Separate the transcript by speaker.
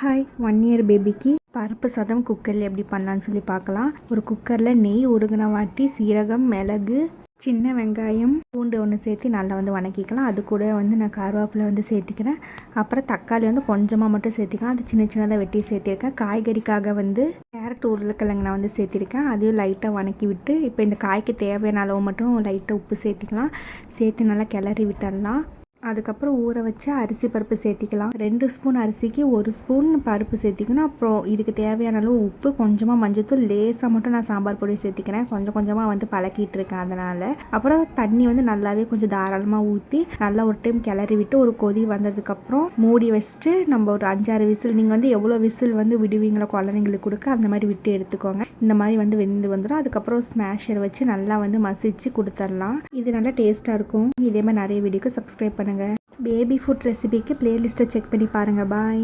Speaker 1: Hi one year பேபிக்கு பருப்பு சாதம் குக்கரில் எப்படி பண்ணலான்னு சொல்லி பார்க்கலாம். ஒரு குக்கரில் நெய் உருகின வாட்டி சீரகம் மிளகு சின்ன வெங்காயம் பூண்டு ஒன்று சேர்த்து நல்லா வந்து வணக்கிக்கலாம். அது கூட வந்து நான் கருவேப்பிலை வந்து சேர்த்திக்கிறேன். அப்புறம் தக்காளி வந்து கொஞ்சமாக மட்டும் சேர்த்திக்கலாம். அது சின்ன சின்னதாக வெட்டி சேர்த்திருக்கேன். காய்கறிக்காக வந்து கேரட் உருளைக்கிழங்கு நான் வந்து சேர்த்திருக்கேன். அதையும் லைட்டாக வணக்கி விட்டு இப்போ இந்த காய்க்கு தேவையான அளவு மட்டும் லைட்டாக உப்பு சேர்த்திக்கலாம். சேர்த்து நல்லா கிளறி விட்டுடலாம். அதுக்கப்புறம் ஊற வச்ச அரிசி பருப்பு சேர்த்திக்கலாம். ரெண்டு ஸ்பூன் அரிசிக்கு ஒரு ஸ்பூன் பருப்பு சேர்த்திக்கணும். அப்புறம் இதுக்கு தேவையான அளவு உப்பு கொஞ்சமாக மஞ்சத்தூள் லேசாக மட்டும் நான் சாம்பார் பொடி சேர்த்திக்கிறேன். கொஞ்சம் கொஞ்சமாக வந்து பழக்கிட்டு இருக்கேன் அதனால். அப்புறம் தண்ணி வந்து நல்லாவே கொஞ்சம் தாராளமாக ஊற்றி நல்லா ஒரு டைம் கிளறி விட்டு ஒரு கொதி வந்ததுக்கப்புறம் மூடி வச்சுட்டு நம்ம ஒரு அஞ்சாறு விசில் நீங்கள் வந்து எவ்வளோ விசில் வந்து விடுவீங்களோ குழந்தைங்களுக்கு கொடுக்க அந்த மாதிரி விட்டு எடுத்துக்கோங்க. இந்த மாதிரி வந்து வெந்து வந்துடும் அதுக்கப்புறம் ஸ்மாஷர் வச்சு நல்லா வந்து மசிச்சு கொடுத்துடலாம். இது நல்லா டேஸ்ட்டாக இருக்கும். இதே மாதிரி நிறைய வீடியோக்கு சப்ஸ்கிரைப் பண்ணி பண்ணுங்கள் பேபி ஃபுட் ரெசிபிக்கு பிளேலிஸ்ட்டை செக் பண்ணி பாருங்கள் பாய்